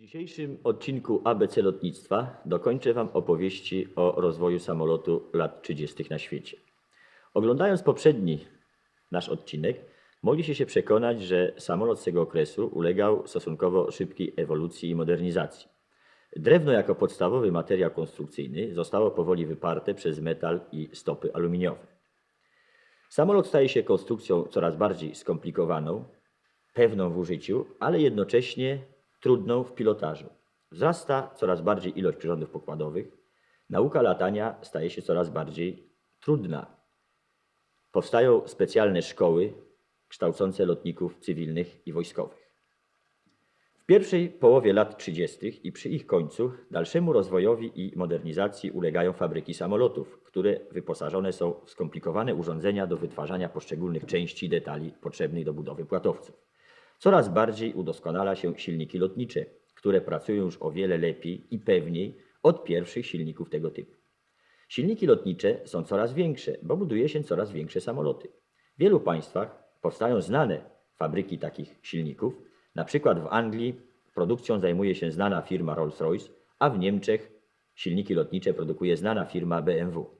dzisiejszym odcinku ABC Lotnictwa dokończę Wam opowieści o rozwoju samolotu lat 30. na świecie. Oglądając poprzedni nasz odcinek, mogliście się przekonać, że samolot z tego okresu ulegał stosunkowo szybkiej ewolucji i modernizacji. Drewno jako podstawowy materiał konstrukcyjny zostało powoli wyparte przez metal i stopy aluminiowe. Samolot staje się konstrukcją coraz bardziej skomplikowaną, pewną w użyciu, ale jednocześnie trudną w pilotażu. Wzrasta coraz bardziej ilość przyrządów pokładowych, nauka latania staje się coraz bardziej trudna. Powstają specjalne szkoły kształcące lotników cywilnych i wojskowych. W pierwszej połowie lat 30. i przy ich końcu dalszemu rozwojowi i modernizacji ulegają fabryki samolotów, które wyposażone są w skomplikowane urządzenia do wytwarzania poszczególnych części i detali potrzebnych do budowy płatowców. Coraz bardziej udoskonala się silniki lotnicze, które pracują już o wiele lepiej i pewniej od pierwszych silników tego typu. Silniki lotnicze są coraz większe, bo buduje się coraz większe samoloty. W wielu państwach powstają znane fabryki takich silników. Na przykład w Anglii produkcją zajmuje się znana firma Rolls-Royce, a w Niemczech silniki lotnicze produkuje znana firma BMW.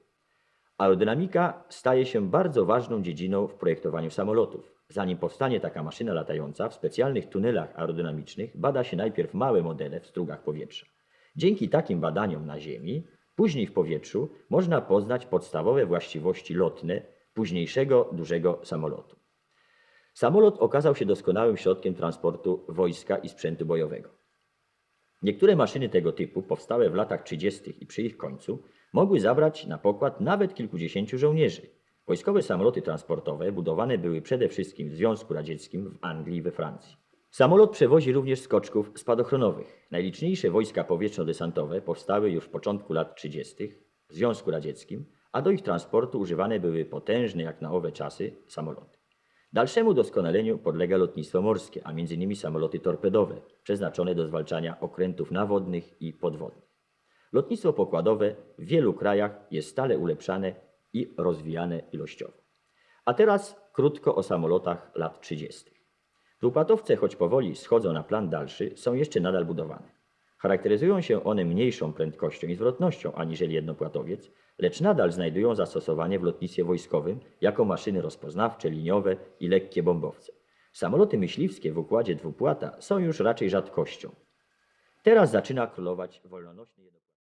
Aerodynamika staje się bardzo ważną dziedziną w projektowaniu samolotów. Zanim powstanie taka maszyna latająca, w specjalnych tunelach aerodynamicznych bada się najpierw małe modele w strugach powietrza. Dzięki takim badaniom na Ziemi, później w powietrzu, można poznać podstawowe właściwości lotne późniejszego dużego samolotu. Samolot okazał się doskonałym środkiem transportu wojska i sprzętu bojowego. Niektóre maszyny tego typu, powstałe w latach 30. i przy ich końcu, mogły zabrać na pokład nawet kilkudziesięciu żołnierzy. Wojskowe samoloty transportowe budowane były przede wszystkim w Związku Radzieckim, w Anglii i we Francji. Samolot przewozi również skoczków spadochronowych. Najliczniejsze wojska powietrzno-desantowe powstały już w początku lat 30. w Związku Radzieckim, a do ich transportu używane były potężne jak na owe czasy samoloty. Dalszemu doskonaleniu podlega lotnictwo morskie, a m.in. samoloty torpedowe, przeznaczone do zwalczania okrętów nawodnych i podwodnych. Lotnictwo pokładowe w wielu krajach jest stale ulepszane i rozwijane ilościowo. A teraz krótko o samolotach lat 30. Dwupłatowce, choć powoli schodzą na plan dalszy, są jeszcze nadal budowane. Charakteryzują się one mniejszą prędkością i zwrotnością aniżeli jednopłatowiec, lecz nadal znajdują zastosowanie w lotnictwie wojskowym jako maszyny rozpoznawcze, liniowe i lekkie bombowce. Samoloty myśliwskie w układzie dwupłata są już raczej rzadkością. Teraz zaczyna królować wolnonośny jednopłatowiec.